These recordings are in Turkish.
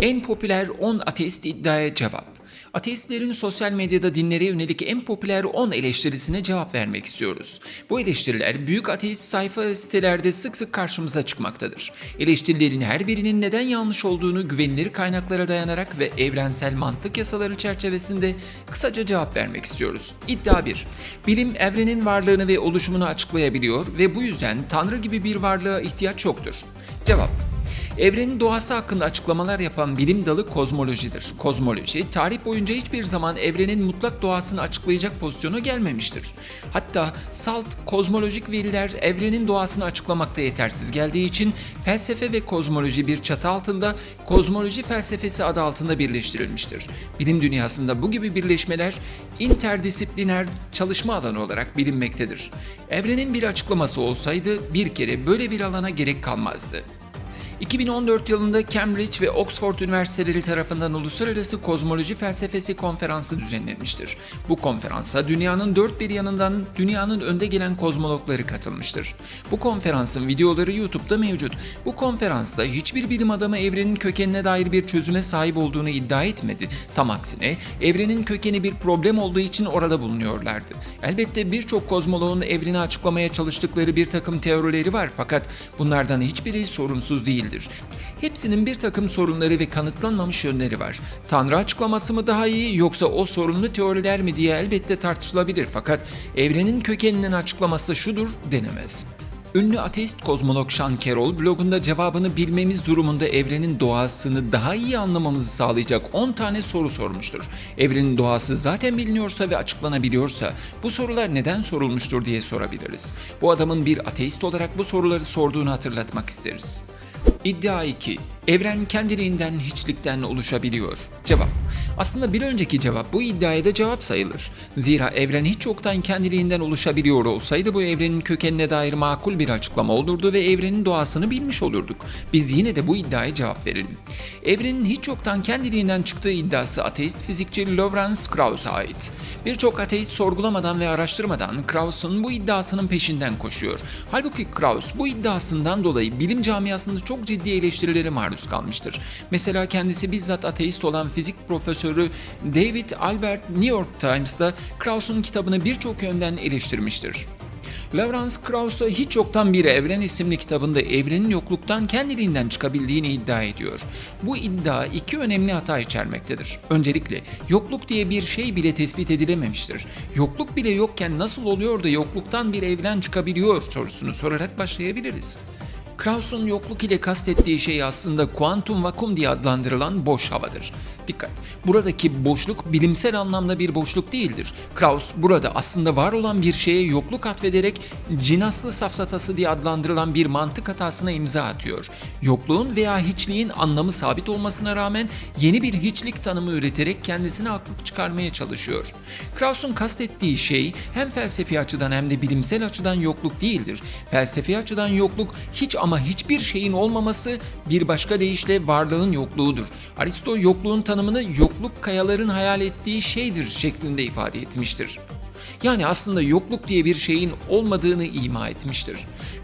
En popüler 10 ateist iddiaya cevap. Ateistlerin sosyal medyada dinlere yönelik en popüler 10 eleştirisine cevap vermek istiyoruz. Bu eleştiriler büyük ateist sayfa sitelerde sık sık karşımıza çıkmaktadır. Eleştirilerin her birinin neden yanlış olduğunu güvenilir kaynaklara dayanarak ve evrensel mantık yasaları çerçevesinde kısaca cevap vermek istiyoruz. İddia 1. Bilim evrenin varlığını ve oluşumunu açıklayabiliyor ve bu yüzden Tanrı gibi bir varlığa ihtiyaç yoktur. Cevap Evrenin doğası hakkında açıklamalar yapan bilim dalı kozmolojidir. Kozmoloji, tarih boyunca hiçbir zaman evrenin mutlak doğasını açıklayacak pozisyona gelmemiştir. Hatta salt kozmolojik veriler evrenin doğasını açıklamakta yetersiz geldiği için felsefe ve kozmoloji bir çatı altında kozmoloji felsefesi adı altında birleştirilmiştir. Bilim dünyasında bu gibi birleşmeler interdisipliner çalışma alanı olarak bilinmektedir. Evrenin bir açıklaması olsaydı bir kere böyle bir alana gerek kalmazdı. 2014 yılında Cambridge ve Oxford Üniversiteleri tarafından Uluslararası Kozmoloji Felsefesi Konferansı düzenlenmiştir. Bu konferansa dünyanın dört bir yanından dünyanın önde gelen kozmologları katılmıştır. Bu konferansın videoları YouTube'da mevcut. Bu konferansta hiçbir bilim adamı evrenin kökenine dair bir çözüme sahip olduğunu iddia etmedi. Tam aksine evrenin kökeni bir problem olduğu için orada bulunuyorlardı. Elbette birçok kozmoloğun evreni açıklamaya çalıştıkları bir takım teorileri var fakat bunlardan hiçbiri sorunsuz değildir. Hepsinin bir takım sorunları ve kanıtlanmamış yönleri var. Tanrı açıklaması mı daha iyi yoksa o sorunlu teoriler mi diye elbette tartışılabilir fakat evrenin kökeninin açıklaması şudur denemez. Ünlü ateist kozmolog Sean Carroll blogunda cevabını bilmemiz durumunda evrenin doğasını daha iyi anlamamızı sağlayacak 10 tane soru sormuştur. Evrenin doğası zaten biliniyorsa ve açıklanabiliyorsa bu sorular neden sorulmuştur diye sorabiliriz. Bu adamın bir ateist olarak bu soruları sorduğunu hatırlatmak isteriz. İddia 2. Evren kendiliğinden hiçlikten oluşabiliyor. Cevap. Aslında bir önceki cevap bu iddiaya da cevap sayılır. Zira evren hiç yoktan kendiliğinden oluşabiliyor olsaydı bu evrenin kökenine dair makul bir açıklama olurdu ve evrenin doğasını bilmiş olurduk. Biz yine de bu iddiaya cevap verelim. Evrenin hiç yoktan kendiliğinden çıktığı iddiası ateist fizikçi Lawrence Krauss'a ait. Birçok ateist sorgulamadan ve araştırmadan Krauss'un bu iddiasının peşinden koşuyor. Halbuki Krauss bu iddiasından dolayı bilim camiasında çok ciddi eleştirilere maruz kalmıştır. Mesela kendisi bizzat ateist olan fizik profesörü David Albert New York Times'ta Krauss'un kitabını birçok yönden eleştirmiştir. Lawrence Krauss'a hiç yoktan bir evren isimli kitabında evrenin yokluktan kendiliğinden çıkabildiğini iddia ediyor. Bu iddia iki önemli hata içermektedir. Öncelikle yokluk diye bir şey bile tespit edilememiştir. Yokluk bile yokken nasıl oluyor da yokluktan bir evren çıkabiliyor sorusunu sorarak başlayabiliriz. Krauss'un yokluk ile kastettiği şey aslında kuantum vakum diye adlandırılan boş havadır. Dikkat! Buradaki boşluk bilimsel anlamda bir boşluk değildir. Krauss burada aslında var olan bir şeye yokluk atfederek cinaslı safsatası diye adlandırılan bir mantık hatasına imza atıyor. Yokluğun veya hiçliğin anlamı sabit olmasına rağmen yeni bir hiçlik tanımı üreterek kendisine haklık çıkarmaya çalışıyor. Krauss'un kastettiği şey hem felsefi açıdan hem de bilimsel açıdan yokluk değildir. Felsefi açıdan yokluk hiç ama hiçbir şeyin olmaması bir başka deyişle varlığın yokluğudur. Aristo yokluğun tanımını yokluk kayaların hayal ettiği şeydir şeklinde ifade etmiştir. Yani aslında yokluk diye bir şeyin olmadığını ima etmiştir.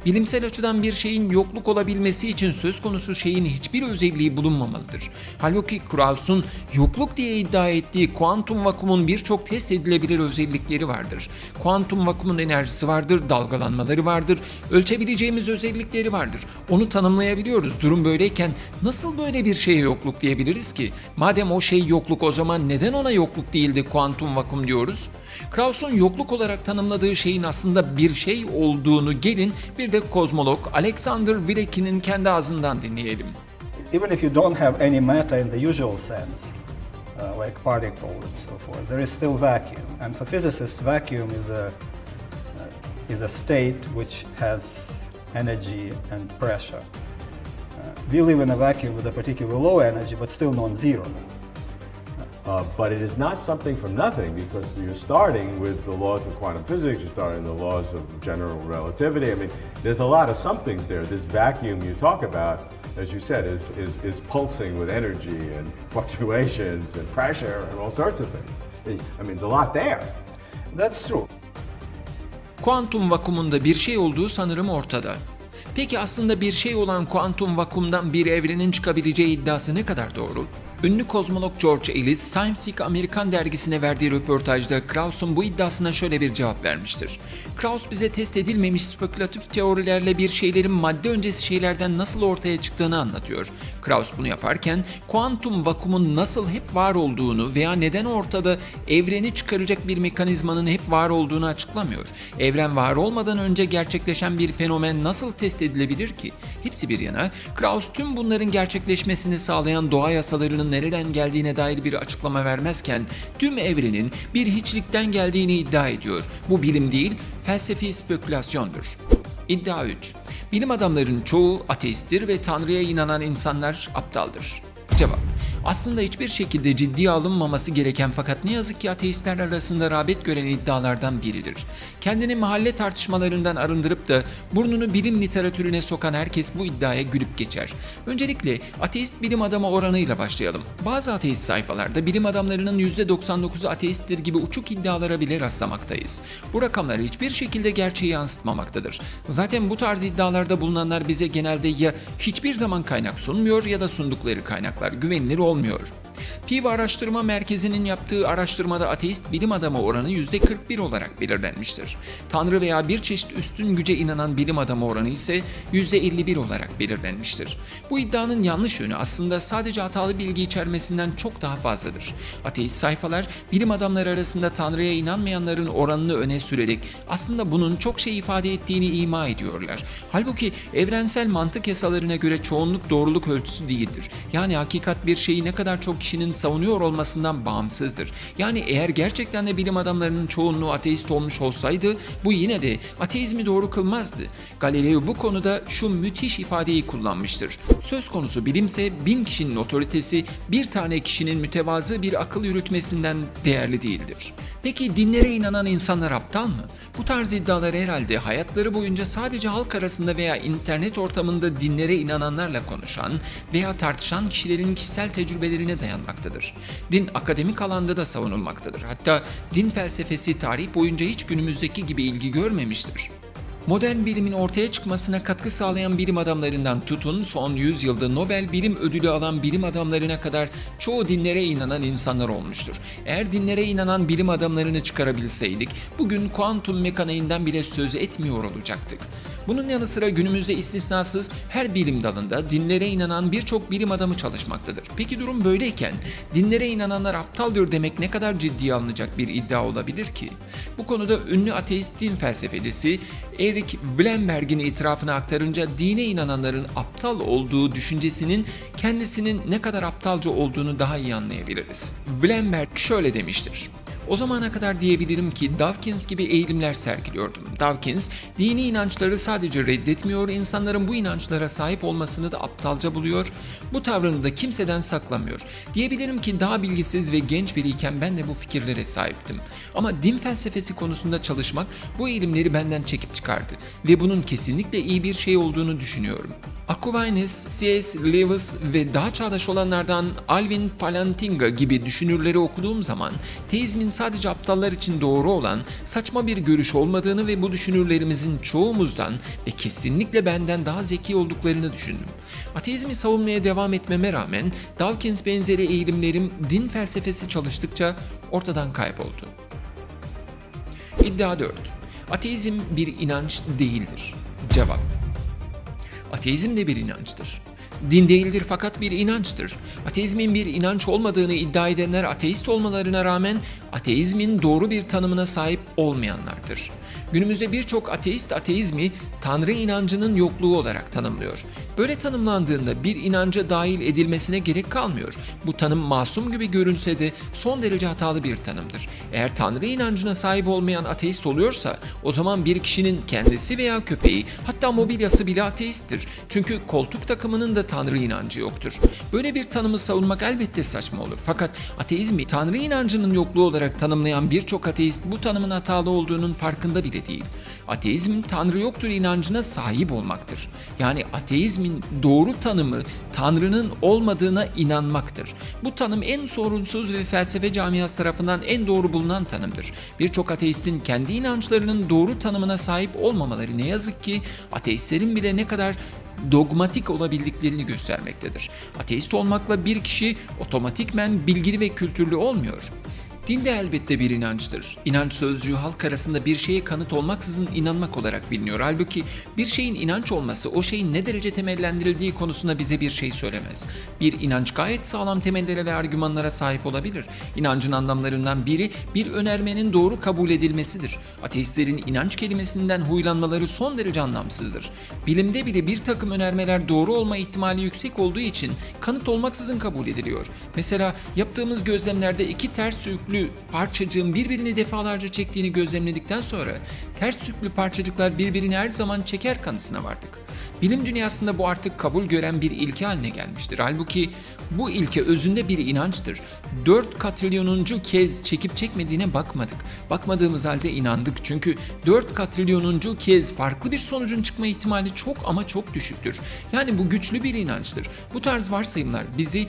Bilimsel açıdan bir şeyin yokluk olabilmesi için söz konusu şeyin hiçbir özelliği bulunmamalıdır. Halbuki Krauss'un yokluk diye iddia ettiği kuantum vakumun birçok test edilebilir özellikleri vardır. Kuantum vakumun enerjisi vardır, dalgalanmaları vardır, ölçebileceğimiz özellikleri vardır. Onu tanımlayabiliyoruz. Durum böyleyken nasıl böyle bir şeye yokluk diyebiliriz ki? Madem o şey yokluk o zaman neden ona yokluk değildi kuantum vakum diyoruz? Krauss'un yokluk olarak tanımladığı şeyin aslında bir şey olduğunu gelin bir de kozmolog Alexander Villeki'nin kendi ağzından dinleyelim. even if you don't have any matter in the usual sense, uh, like particle and so forth, there is still vacuum. And for physicists, vacuum is a uh, is a state which has energy and pressure. Uh, we live in a vacuum with a particularly low energy, but still non-zero. Uh, but it is not something from nothing because you're starting with the laws of quantum physics, you're starting the laws of general relativity. I mean, there's a lot of somethings there. This vacuum you talk about, as you said, is, is, is pulsing with energy and fluctuations and pressure and all sorts of things. I mean, there's a lot there. That's true. Kuantum vakumunda bir şey olduğu sanırım ortada. Peki aslında bir şey olan kuantum vakumdan bir evrenin çıkabileceği iddiası ne kadar doğru? Ünlü kozmolog George Ellis, Scientific American dergisine verdiği röportajda Krauss'un bu iddiasına şöyle bir cevap vermiştir. Krauss bize test edilmemiş spekülatif teorilerle bir şeylerin madde öncesi şeylerden nasıl ortaya çıktığını anlatıyor. Krauss bunu yaparken kuantum vakumun nasıl hep var olduğunu veya neden ortada evreni çıkaracak bir mekanizmanın hep var olduğunu açıklamıyor. Evren var olmadan önce gerçekleşen bir fenomen nasıl test edilebilir ki? Hepsi bir yana, Krauss tüm bunların gerçekleşmesini sağlayan doğa yasalarının nereden geldiğine dair bir açıklama vermezken tüm evrenin bir hiçlikten geldiğini iddia ediyor. Bu bilim değil, felsefi spekülasyondur. İddia 3. Bilim adamlarının çoğu ateisttir ve Tanrı'ya inanan insanlar aptaldır. Cevap. Aslında hiçbir şekilde ciddiye alınmaması gereken fakat ne yazık ki ateistler arasında rağbet gören iddialardan biridir. Kendini mahalle tartışmalarından arındırıp da burnunu bilim literatürüne sokan herkes bu iddiaya gülüp geçer. Öncelikle ateist bilim adamı oranıyla başlayalım. Bazı ateist sayfalarda bilim adamlarının %99'u ateisttir gibi uçuk iddialara bile rastlamaktayız. Bu rakamlar hiçbir şekilde gerçeği yansıtmamaktadır. Zaten bu tarz iddialarda bulunanlar bize genelde ya hiçbir zaman kaynak sunmuyor ya da sundukları kaynaklar güvenilir olmuyor olmuyor. Piva Araştırma Merkezi'nin yaptığı araştırmada ateist bilim adamı oranı %41 olarak belirlenmiştir. Tanrı veya bir çeşit üstün güce inanan bilim adamı oranı ise %51 olarak belirlenmiştir. Bu iddianın yanlış yönü aslında sadece hatalı bilgi içermesinden çok daha fazladır. Ateist sayfalar bilim adamları arasında Tanrı'ya inanmayanların oranını öne sürerek aslında bunun çok şey ifade ettiğini ima ediyorlar. Halbuki evrensel mantık yasalarına göre çoğunluk doğruluk ölçüsü değildir. Yani hakikat bir şeyi ne kadar çok kişinin savunuyor olmasından bağımsızdır. Yani eğer gerçekten de bilim adamlarının çoğunluğu ateist olmuş olsaydı bu yine de ateizmi doğru kılmazdı. Galileo bu konuda şu müthiş ifadeyi kullanmıştır. Söz konusu bilimse bin kişinin otoritesi bir tane kişinin mütevazı bir akıl yürütmesinden değerli değildir. Peki dinlere inanan insanlar aptal mı? Bu tarz iddialar herhalde hayatları boyunca sadece halk arasında veya internet ortamında dinlere inananlarla konuşan veya tartışan kişilerin kişisel tecrübelerine dayanmaktadır. Din akademik alanda da savunulmaktadır. Hatta din felsefesi tarih boyunca hiç günümüzdeki gibi ilgi görmemiştir. Modern bilimin ortaya çıkmasına katkı sağlayan bilim adamlarından tutun son yüzyılda Nobel Bilim Ödülü alan bilim adamlarına kadar çoğu dinlere inanan insanlar olmuştur. Eğer dinlere inanan bilim adamlarını çıkarabilseydik bugün kuantum mekaniğinden bile söz etmiyor olacaktık. Bunun yanı sıra günümüzde istisnasız her bilim dalında dinlere inanan birçok bilim adamı çalışmaktadır. Peki durum böyleyken dinlere inananlar aptaldır demek ne kadar ciddiye alınacak bir iddia olabilir ki? Bu konuda ünlü ateist din felsefecisi Eric Blemberg'in itirafını aktarınca dine inananların aptal olduğu düşüncesinin kendisinin ne kadar aptalca olduğunu daha iyi anlayabiliriz. Blemberg şöyle demiştir. O zamana kadar diyebilirim ki Dawkins gibi eğilimler sergiliyordum. Dawkins dini inançları sadece reddetmiyor, insanların bu inançlara sahip olmasını da aptalca buluyor. Bu tavrını da kimseden saklamıyor. Diyebilirim ki daha bilgisiz ve genç biriyken ben de bu fikirlere sahiptim. Ama din felsefesi konusunda çalışmak bu eğilimleri benden çekip çıkardı ve bunun kesinlikle iyi bir şey olduğunu düşünüyorum. Aquinas, C.S. Lewis ve daha çağdaş olanlardan Alvin Palantinga gibi düşünürleri okuduğum zaman teizmin sadece aptallar için doğru olan saçma bir görüş olmadığını ve bu düşünürlerimizin çoğumuzdan ve kesinlikle benden daha zeki olduklarını düşündüm. Ateizmi savunmaya devam etmeme rağmen Dawkins benzeri eğilimlerim din felsefesi çalıştıkça ortadan kayboldu. İddia 4. Ateizm bir inanç değildir. Cevap. Ateizm de bir inançtır. Din değildir fakat bir inançtır. Ateizmin bir inanç olmadığını iddia edenler ateist olmalarına rağmen ateizmin doğru bir tanımına sahip olmayanlardır. Günümüzde birçok ateist ateizmi Tanrı inancının yokluğu olarak tanımlıyor. Böyle tanımlandığında bir inanca dahil edilmesine gerek kalmıyor. Bu tanım masum gibi görünse de son derece hatalı bir tanımdır. Eğer Tanrı inancına sahip olmayan ateist oluyorsa o zaman bir kişinin kendisi veya köpeği hatta mobilyası bile ateisttir. Çünkü koltuk takımının da Tanrı inancı yoktur. Böyle bir tanımı savunmak elbette saçma olur. Fakat ateizmi Tanrı inancının yokluğu olarak tanımlayan birçok ateist bu tanımın hatalı olduğunun farkında bile değil. Ateizm Tanrı yoktur inancına sahip olmaktır. Yani ateizmin doğru tanımı Tanrı'nın olmadığına inanmaktır. Bu tanım en sorunsuz ve felsefe camiası tarafından en doğru bulunan tanımdır. Birçok ateistin kendi inançlarının doğru tanımına sahip olmamaları ne yazık ki ateistlerin bile ne kadar dogmatik olabildiklerini göstermektedir. Ateist olmakla bir kişi otomatikmen bilgili ve kültürlü olmuyor. Din de elbette bir inançtır. İnanç sözcüğü halk arasında bir şeye kanıt olmaksızın inanmak olarak biliniyor. Halbuki bir şeyin inanç olması o şeyin ne derece temellendirildiği konusunda bize bir şey söylemez. Bir inanç gayet sağlam temellere ve argümanlara sahip olabilir. İnancın anlamlarından biri bir önermenin doğru kabul edilmesidir. Ateistlerin inanç kelimesinden huylanmaları son derece anlamsızdır. Bilimde bile bir takım önermeler doğru olma ihtimali yüksek olduğu için kanıt olmaksızın kabul ediliyor. Mesela yaptığımız gözlemlerde iki ters yüklü parçacığın birbirini defalarca çektiğini gözlemledikten sonra ters yüklü parçacıklar birbirini her zaman çeker kanısına vardık. Bilim dünyasında bu artık kabul gören bir ilke haline gelmiştir. Halbuki bu ilke özünde bir inançtır. 4 katrilyonuncu kez çekip çekmediğine bakmadık. Bakmadığımız halde inandık çünkü 4 katrilyonuncu kez farklı bir sonucun çıkma ihtimali çok ama çok düşüktür. Yani bu güçlü bir inançtır. Bu tarz varsayımlar bizi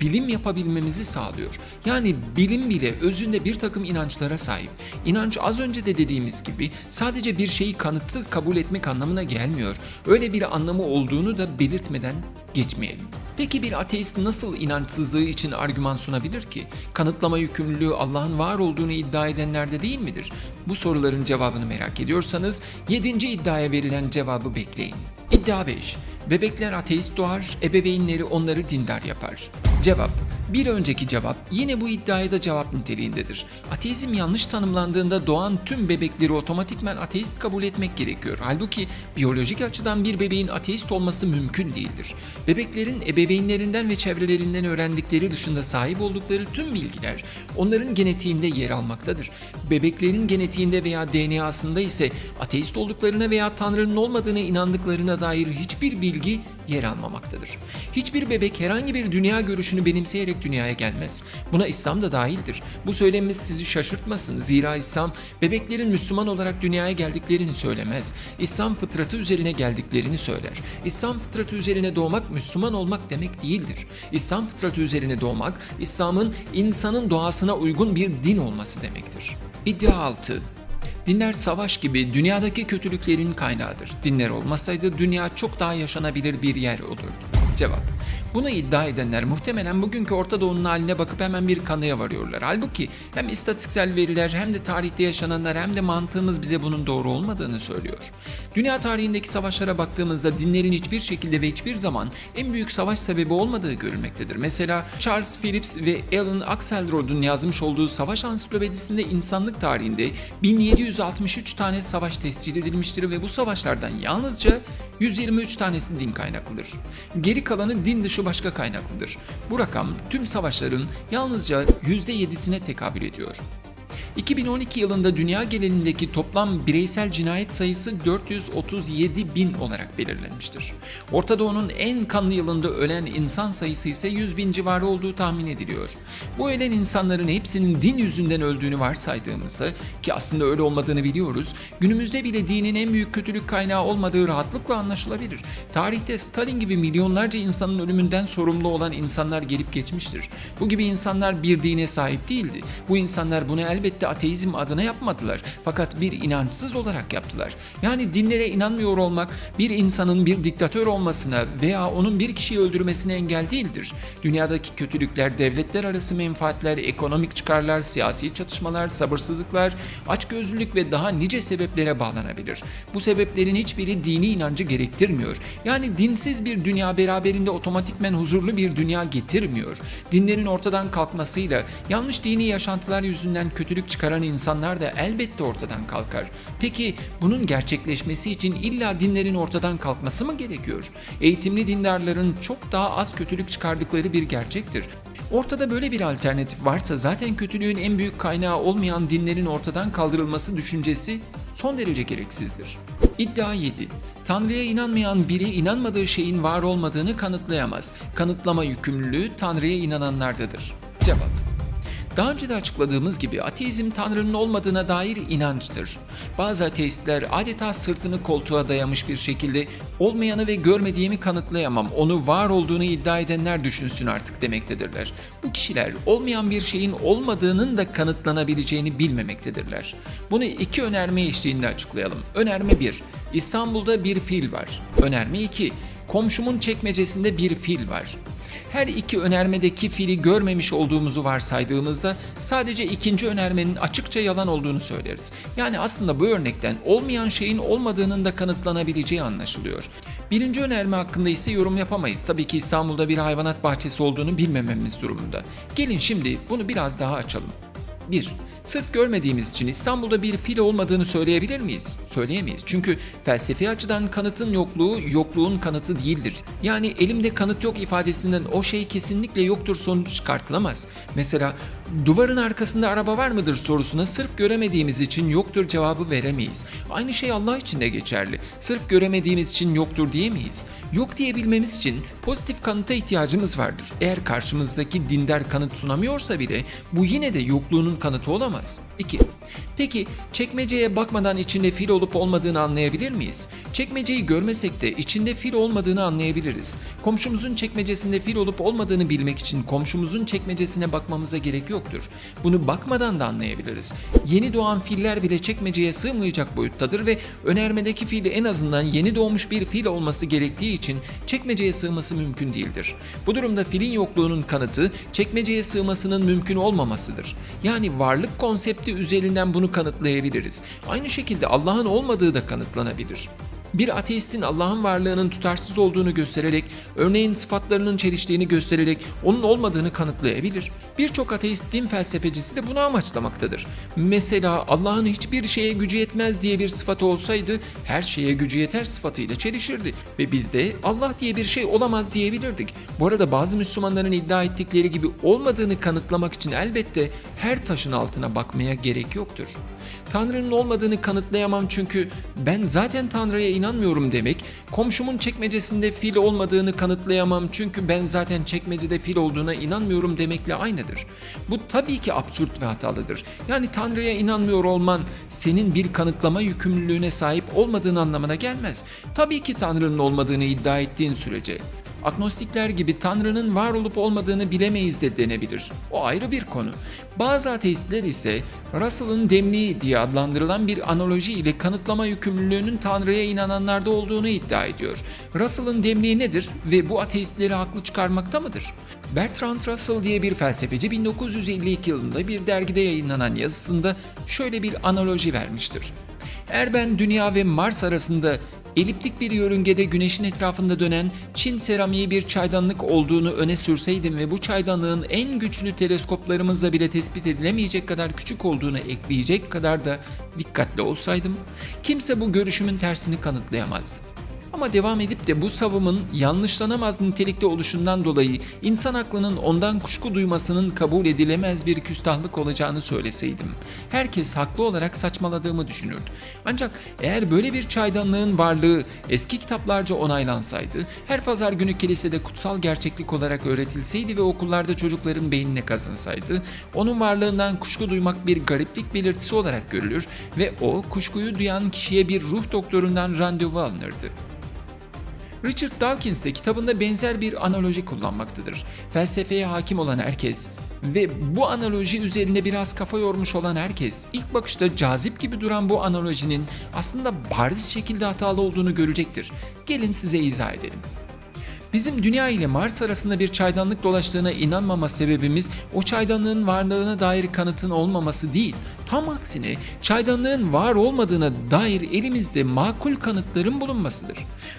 bilim yapabilmemizi sağlıyor. Yani bilim bile özünde bir takım inançlara sahip. İnanç az önce de dediğimiz gibi sadece bir şeyi kanıtsız kabul etmek anlamına gelmiyor. Öyle bir anlamı olduğunu da belirtmeden geçmeyelim. Peki bir ateist nasıl inançsızlığı için argüman sunabilir ki? Kanıtlama yükümlülüğü Allah'ın var olduğunu iddia edenlerde değil midir? Bu soruların cevabını merak ediyorsanız 7. iddiaya verilen cevabı bekleyin. İddia 5. Bebekler ateist doğar, ebeveynleri onları dindar yapar. Cevap bir önceki cevap yine bu iddiaya da cevap niteliğindedir. Ateizm yanlış tanımlandığında doğan tüm bebekleri otomatikmen ateist kabul etmek gerekiyor. Halbuki biyolojik açıdan bir bebeğin ateist olması mümkün değildir. Bebeklerin ebeveynlerinden ve çevrelerinden öğrendikleri dışında sahip oldukları tüm bilgiler onların genetiğinde yer almaktadır. Bebeklerin genetiğinde veya DNA'sında ise ateist olduklarına veya Tanrı'nın olmadığına inandıklarına dair hiçbir bilgi yer almamaktadır. Hiçbir bebek herhangi bir dünya görüşünü benimseyerek dünyaya gelmez. Buna İslam da dahildir. Bu söylemimiz sizi şaşırtmasın. Zira İslam bebeklerin Müslüman olarak dünyaya geldiklerini söylemez. İslam fıtratı üzerine geldiklerini söyler. İslam fıtratı üzerine doğmak Müslüman olmak demek değildir. İslam fıtratı üzerine doğmak, İslam'ın insanın doğasına uygun bir din olması demektir. İddia 6. Dinler savaş gibi dünyadaki kötülüklerin kaynağıdır. Dinler olmasaydı dünya çok daha yaşanabilir bir yer olurdu. Cevap. Bunu iddia edenler muhtemelen bugünkü Orta Doğu'nun haline bakıp hemen bir kanıya varıyorlar. Halbuki hem istatistiksel veriler hem de tarihte yaşananlar hem de mantığımız bize bunun doğru olmadığını söylüyor. Dünya tarihindeki savaşlara baktığımızda dinlerin hiçbir şekilde ve hiçbir zaman en büyük savaş sebebi olmadığı görülmektedir. Mesela Charles Phillips ve Alan Axelrod'un yazmış olduğu Savaş Ansiklopedisinde insanlık tarihinde 1763 tane savaş tescil edilmiştir ve bu savaşlardan yalnızca 123 tanesi din kaynaklıdır. Geri kalanı din dışı başka kaynaklıdır. Bu rakam tüm savaşların yalnızca %7'sine tekabül ediyor. 2012 yılında dünya genelindeki toplam bireysel cinayet sayısı 437 bin olarak belirlenmiştir. Orta Doğu'nun en kanlı yılında ölen insan sayısı ise 100 bin civarı olduğu tahmin ediliyor. Bu ölen insanların hepsinin din yüzünden öldüğünü varsaydığımızda ki aslında öyle olmadığını biliyoruz, günümüzde bile dinin en büyük kötülük kaynağı olmadığı rahatlıkla anlaşılabilir. Tarihte Stalin gibi milyonlarca insanın ölümünden sorumlu olan insanlar gelip geçmiştir. Bu gibi insanlar bir dine sahip değildi. Bu insanlar bunu elbette ateizm adına yapmadılar. Fakat bir inançsız olarak yaptılar. Yani dinlere inanmıyor olmak bir insanın bir diktatör olmasına veya onun bir kişiyi öldürmesine engel değildir. Dünyadaki kötülükler, devletler arası menfaatler, ekonomik çıkarlar, siyasi çatışmalar, sabırsızlıklar, açgözlülük ve daha nice sebeplere bağlanabilir. Bu sebeplerin hiçbiri dini inancı gerektirmiyor. Yani dinsiz bir dünya beraberinde otomatikmen huzurlu bir dünya getirmiyor. Dinlerin ortadan kalkmasıyla yanlış dini yaşantılar yüzünden kötülük çıkaran insanlar da elbette ortadan kalkar. Peki bunun gerçekleşmesi için illa dinlerin ortadan kalkması mı gerekiyor? Eğitimli dindarların çok daha az kötülük çıkardıkları bir gerçektir. Ortada böyle bir alternatif varsa zaten kötülüğün en büyük kaynağı olmayan dinlerin ortadan kaldırılması düşüncesi son derece gereksizdir. İddia 7. Tanrı'ya inanmayan biri inanmadığı şeyin var olmadığını kanıtlayamaz. Kanıtlama yükümlülüğü Tanrı'ya inananlardadır. Cevap Daha önce de açıkladığımız gibi ateizm Tanrı'nın olmadığına dair inançtır. Bazı ateistler adeta sırtını koltuğa dayamış bir şekilde olmayanı ve görmediğimi kanıtlayamam, onu var olduğunu iddia edenler düşünsün artık demektedirler. Bu kişiler olmayan bir şeyin olmadığının da kanıtlanabileceğini bilmemektedirler. Bunu iki önerme eşliğinde açıklayalım. Önerme 1. İstanbul'da bir fil var. Önerme 2. Komşumun çekmecesinde bir fil var. Her iki önermedeki fili görmemiş olduğumuzu varsaydığımızda sadece ikinci önermenin açıkça yalan olduğunu söyleriz. Yani aslında bu örnekten olmayan şeyin olmadığının da kanıtlanabileceği anlaşılıyor. Birinci önerme hakkında ise yorum yapamayız. Tabii ki İstanbul'da bir hayvanat bahçesi olduğunu bilmememiz durumunda. Gelin şimdi bunu biraz daha açalım. 1. Sırf görmediğimiz için İstanbul'da bir fil olmadığını söyleyebilir miyiz? Söyleyemeyiz. Çünkü felsefi açıdan kanıtın yokluğu yokluğun kanıtı değildir. Yani elimde kanıt yok ifadesinden o şey kesinlikle yoktur sonuç çıkartılamaz. Mesela duvarın arkasında araba var mıdır sorusuna sırf göremediğimiz için yoktur cevabı veremeyiz. Aynı şey Allah için de geçerli. Sırf göremediğimiz için yoktur diyemeyiz. Yok diyebilmemiz için pozitif kanıta ihtiyacımız vardır. Eğer karşımızdaki dindar kanıt sunamıyorsa bile bu yine de yokluğunun kanıtı olamaz. 2. Peki çekmeceye bakmadan içinde fil olup olmadığını anlayabilir miyiz? Çekmeceyi görmesek de içinde fil olmadığını anlayabiliriz. Komşumuzun çekmecesinde fil olup olmadığını bilmek için komşumuzun çekmecesine bakmamıza gerek yoktur. Bunu bakmadan da anlayabiliriz. Yeni doğan filler bile çekmeceye sığmayacak boyuttadır ve önermedeki fil en azından yeni doğmuş bir fil olması gerektiği için çekmeceye sığması mümkün değildir. Bu durumda filin yokluğunun kanıtı çekmeceye sığmasının mümkün olmamasıdır. Yani varlık konsepti üzerinden bunu kanıtlayabiliriz. Aynı şekilde Allah'ın olmadığı da kanıtlanabilir. Bir ateistin Allah'ın varlığının tutarsız olduğunu göstererek, örneğin sıfatlarının çeliştiğini göstererek onun olmadığını kanıtlayabilir. Birçok ateist din felsefecisi de bunu amaçlamaktadır. Mesela Allah'ın hiçbir şeye gücü yetmez diye bir sıfatı olsaydı her şeye gücü yeter sıfatıyla çelişirdi ve biz de Allah diye bir şey olamaz diyebilirdik. Bu arada bazı Müslümanların iddia ettikleri gibi olmadığını kanıtlamak için elbette her taşın altına bakmaya gerek yoktur. Tanrı'nın olmadığını kanıtlayamam çünkü ben zaten Tanrı'ya inanmıyorum demek, komşumun çekmecesinde fil olmadığını kanıtlayamam çünkü ben zaten çekmecede fil olduğuna inanmıyorum demekle aynıdır. Bu tabii ki absürt ve hatalıdır. Yani Tanrı'ya inanmıyor olman senin bir kanıtlama yükümlülüğüne sahip olmadığın anlamına gelmez. Tabii ki Tanrı'nın olmadığını iddia ettiğin sürece. Agnostikler gibi Tanrı'nın var olup olmadığını bilemeyiz de denebilir. O ayrı bir konu. Bazı ateistler ise Russell'ın demliği diye adlandırılan bir analoji ile kanıtlama yükümlülüğünün Tanrı'ya inananlarda olduğunu iddia ediyor. Russell'ın demliği nedir ve bu ateistleri haklı çıkarmakta mıdır? Bertrand Russell diye bir felsefeci 1952 yılında bir dergide yayınlanan yazısında şöyle bir analoji vermiştir. Eğer ben Dünya ve Mars arasında eliptik bir yörüngede güneşin etrafında dönen Çin seramiği bir çaydanlık olduğunu öne sürseydim ve bu çaydanlığın en güçlü teleskoplarımızla bile tespit edilemeyecek kadar küçük olduğunu ekleyecek kadar da dikkatli olsaydım, kimse bu görüşümün tersini kanıtlayamaz. Ama devam edip de bu savımın yanlışlanamaz nitelikte oluşundan dolayı insan aklının ondan kuşku duymasının kabul edilemez bir küstahlık olacağını söyleseydim, herkes haklı olarak saçmaladığımı düşünürdü. Ancak eğer böyle bir çaydanlığın varlığı eski kitaplarca onaylansaydı, her pazar günü kilisede kutsal gerçeklik olarak öğretilseydi ve okullarda çocukların beynine kazınsaydı, onun varlığından kuşku duymak bir gariplik belirtisi olarak görülür ve o kuşkuyu duyan kişiye bir ruh doktorundan randevu alınırdı. Richard Dawkins de kitabında benzer bir analoji kullanmaktadır. Felsefeye hakim olan herkes ve bu analoji üzerinde biraz kafa yormuş olan herkes ilk bakışta cazip gibi duran bu analojinin aslında bariz şekilde hatalı olduğunu görecektir. Gelin size izah edelim. Bizim Dünya ile Mars arasında bir çaydanlık dolaştığına inanmama sebebimiz o çaydanlığın varlığına dair kanıtın olmaması değil. Tam aksine çaydanlığın var olmadığına dair elimizde makul kanıtların bulunmasıdır.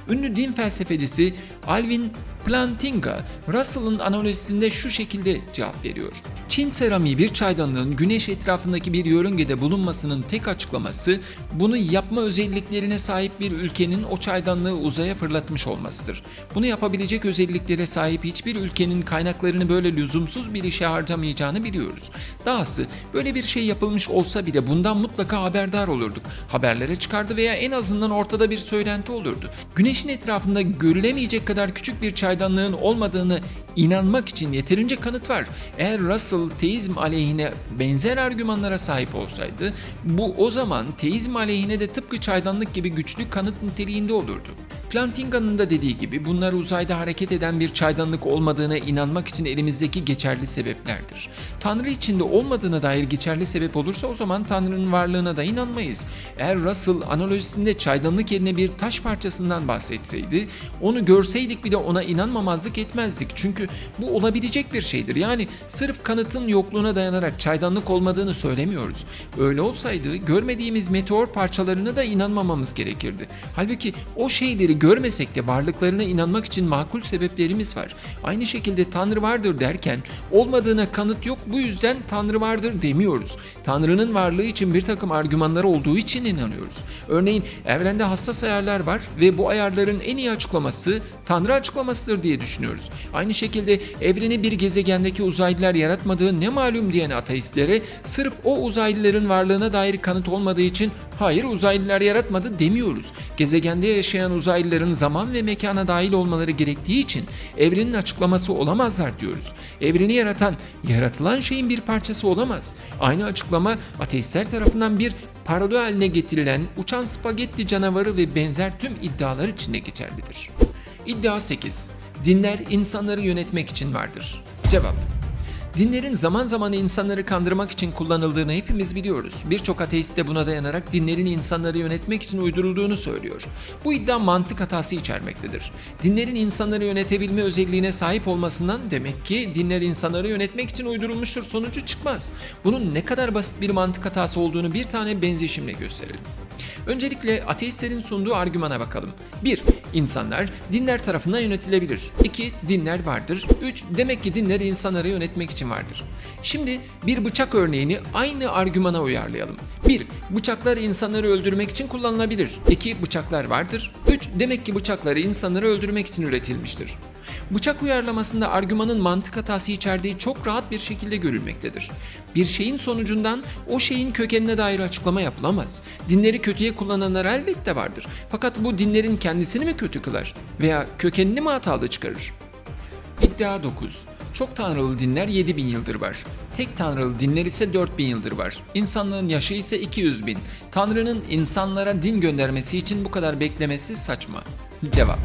Ünlü din felsefecisi Alvin Plantinga, Russell'ın analojisinde şu şekilde cevap veriyor. Çin seramiği bir çaydanlığın güneş etrafındaki bir yörüngede bulunmasının tek açıklaması bunu yapma özelliklerine sahip bir ülkenin o çaydanlığı uzaya fırlatmış olmasıdır. Bunu yapabilecek özelliklere sahip hiçbir ülkenin kaynaklarını böyle lüzumsuz bir işe harcamayacağını biliyoruz. Dahası böyle bir şey yapılmış olsa bile bundan mutlaka haberdar olurduk. Haberlere çıkardı veya en azından ortada bir söylenti olurdu. Güneşin etrafında görülemeyecek kadar küçük bir çaydanlığın olmadığını inanmak için yeterince kanıt var. Eğer Russell teizm aleyhine benzer argümanlara sahip olsaydı bu o zaman teizm aleyhine de tıpkı çaydanlık gibi güçlü kanıt niteliğinde olurdu. Plantinga'nın da dediği gibi bunlar uzayda hareket eden bir çaydanlık olmadığına inanmak için elimizdeki geçerli sebeplerdir. Tanrı içinde olmadığına dair geçerli sebep olursa o zaman Tanrı'nın varlığına da inanmayız. Eğer Russell analojisinde çaydanlık yerine bir taş parçasından bahsetseydi, onu görseydik bile ona inanmamazlık etmezdik. Çünkü bu olabilecek bir şeydir. Yani sırf kanıtın yokluğuna dayanarak çaydanlık olmadığını söylemiyoruz. Öyle olsaydı görmediğimiz meteor parçalarına da inanmamamız gerekirdi. Halbuki o şeyleri görmesek de varlıklarına inanmak için makul sebeplerimiz var. Aynı şekilde Tanrı vardır derken olmadığına kanıt yok bu yüzden Tanrı vardır demiyoruz. Tanrı'nın varlığı için bir takım argümanlar olduğu için inanıyoruz. Örneğin evrende hassas ayarlar var ve bu ayarların en iyi açıklaması Tanrı açıklamasıdır diye düşünüyoruz. Aynı şekilde evreni bir gezegendeki uzaylılar yaratmadığı ne malum diyen ateistlere sırf o uzaylıların varlığına dair kanıt olmadığı için hayır uzaylılar yaratmadı demiyoruz. Gezegende yaşayan uzaylıların zaman ve mekana dahil olmaları gerektiği için evrenin açıklaması olamazlar diyoruz. Evreni yaratan, yaratılan şeyin bir parçası olamaz. Aynı açıklama ateistler tarafından bir parodi haline getirilen uçan spagetti canavarı ve benzer tüm iddialar için de geçerlidir. İddia 8. Dinler insanları yönetmek için vardır. Cevap Dinlerin zaman zaman insanları kandırmak için kullanıldığını hepimiz biliyoruz. Birçok ateist de buna dayanarak dinlerin insanları yönetmek için uydurulduğunu söylüyor. Bu iddia mantık hatası içermektedir. Dinlerin insanları yönetebilme özelliğine sahip olmasından demek ki dinler insanları yönetmek için uydurulmuştur sonucu çıkmaz. Bunun ne kadar basit bir mantık hatası olduğunu bir tane benzeşimle gösterelim. Öncelikle ateistlerin sunduğu argümana bakalım. 1. İnsanlar dinler tarafından yönetilebilir. 2. Dinler vardır. 3. Demek ki dinler insanları yönetmek için vardır. Şimdi bir bıçak örneğini aynı argümana uyarlayalım. 1. Bıçaklar insanları öldürmek için kullanılabilir. 2. Bıçaklar vardır. 3. Demek ki bıçakları insanları öldürmek için üretilmiştir. Bıçak uyarlamasında argümanın mantık hatası içerdiği çok rahat bir şekilde görülmektedir. Bir şeyin sonucundan o şeyin kökenine dair açıklama yapılamaz. Dinleri kötüye kullananlar elbette vardır. Fakat bu dinlerin kendisini mi kötü kılar? Veya kökenini mi hatalı çıkarır? İddia 9. Çok tanrılı dinler 7000 yıldır var. Tek tanrılı dinler ise 4000 yıldır var. İnsanlığın yaşı ise 200 bin. Tanrı'nın insanlara din göndermesi için bu kadar beklemesi saçma. Cevap.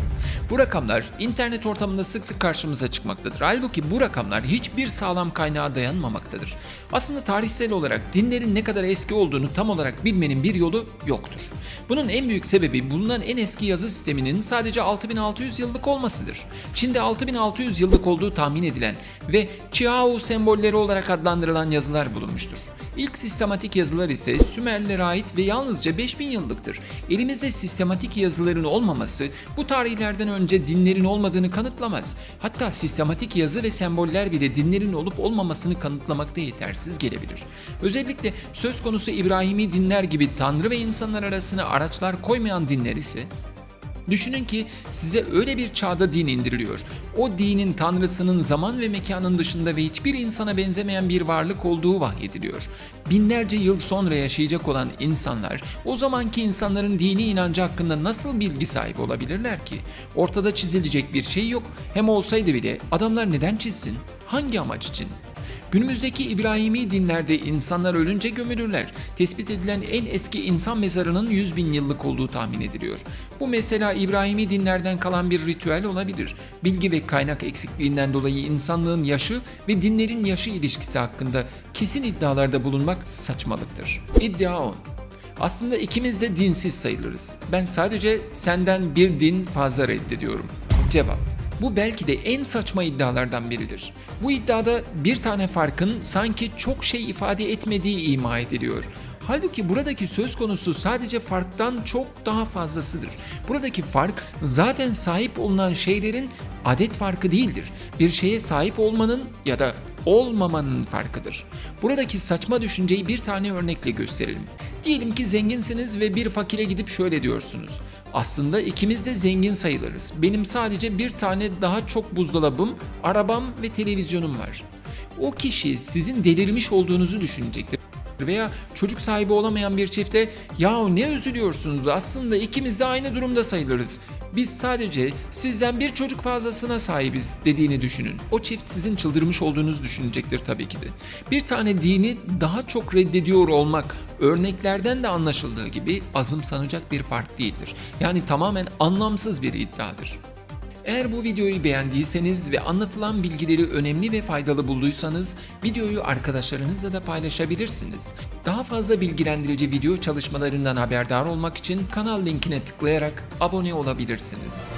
Bu rakamlar internet ortamında sık sık karşımıza çıkmaktadır. Halbuki bu rakamlar hiçbir sağlam kaynağa dayanmamaktadır. Aslında tarihsel olarak dinlerin ne kadar eski olduğunu tam olarak bilmenin bir yolu yoktur. Bunun en büyük sebebi bulunan en eski yazı sisteminin sadece 6600 yıllık olmasıdır. Çin'de 6600 yıllık olduğu tahmin edilen ve Chiao sembolleri olarak adlandırılan yazılar bulunmuştur. İlk sistematik yazılar ise Sümerlere ait ve yalnızca 5000 yıllıktır. Elimizde sistematik yazıların olmaması bu tarihlerden önce dinlerin olmadığını kanıtlamaz. Hatta sistematik yazı ve semboller bile dinlerin olup olmamasını kanıtlamakta yetersiz gelebilir. Özellikle söz konusu İbrahimi dinler gibi Tanrı ve insanlar arasına araçlar koymayan dinler ise Düşünün ki size öyle bir çağda din indiriliyor. O dinin tanrısının zaman ve mekanın dışında ve hiçbir insana benzemeyen bir varlık olduğu vahyediliyor. Binlerce yıl sonra yaşayacak olan insanlar o zamanki insanların dini inancı hakkında nasıl bilgi sahibi olabilirler ki? Ortada çizilecek bir şey yok. Hem olsaydı bile adamlar neden çizsin? Hangi amaç için? Günümüzdeki İbrahimi dinlerde insanlar ölünce gömülürler. Tespit edilen en eski insan mezarının 100 bin yıllık olduğu tahmin ediliyor. Bu mesela İbrahimi dinlerden kalan bir ritüel olabilir. Bilgi ve kaynak eksikliğinden dolayı insanlığın yaşı ve dinlerin yaşı ilişkisi hakkında kesin iddialarda bulunmak saçmalıktır. İddia 10. Aslında ikimiz de dinsiz sayılırız. Ben sadece senden bir din fazla reddediyorum. Cevap. Bu belki de en saçma iddialardan biridir. Bu iddiada bir tane farkın sanki çok şey ifade etmediği ima ediliyor. Halbuki buradaki söz konusu sadece farktan çok daha fazlasıdır. Buradaki fark zaten sahip olunan şeylerin adet farkı değildir. Bir şeye sahip olmanın ya da olmamanın farkıdır. Buradaki saçma düşünceyi bir tane örnekle gösterelim. Diyelim ki zenginsiniz ve bir fakire gidip şöyle diyorsunuz. Aslında ikimiz de zengin sayılırız. Benim sadece bir tane daha çok buzdolabım, arabam ve televizyonum var. O kişi sizin delirmiş olduğunuzu düşünecektir. Veya çocuk sahibi olamayan bir çifte ya ne üzülüyorsunuz aslında ikimiz de aynı durumda sayılırız. Biz sadece sizden bir çocuk fazlasına sahibiz dediğini düşünün. O çift sizin çıldırmış olduğunuzu düşünecektir tabii ki de. Bir tane dini daha çok reddediyor olmak örneklerden de anlaşıldığı gibi azımsanacak bir fark değildir. Yani tamamen anlamsız bir iddiadır. Eğer bu videoyu beğendiyseniz ve anlatılan bilgileri önemli ve faydalı bulduysanız videoyu arkadaşlarınızla da paylaşabilirsiniz. Daha fazla bilgilendirici video çalışmalarından haberdar olmak için kanal linkine tıklayarak abone olabilirsiniz.